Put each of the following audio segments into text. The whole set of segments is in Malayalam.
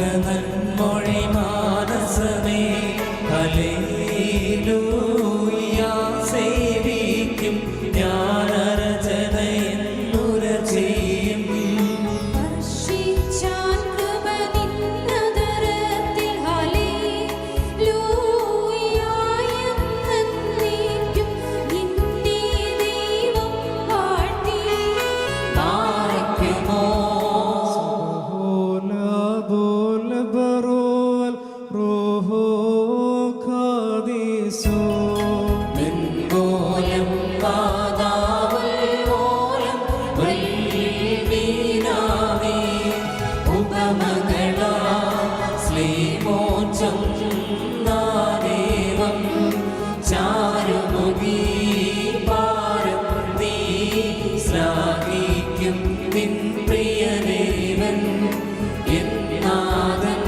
നന്മൊഴി മാനസമേ. ഹല്ലേലൂയ. നിൻ പ്രിയദേവൻ എന്നാഥൻ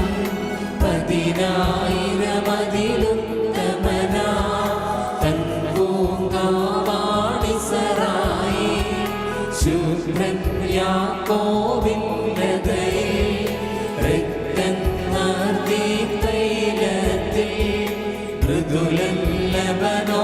പതിനായിരമതിലുത്തമനാ. തൻ പൂങ്കാവാണിസറായി ശുഭ്രൻ യാക്കോവിന്നതയിൽ രക്തം തൈലത്തിൽ മൃദുലല്ലവനോ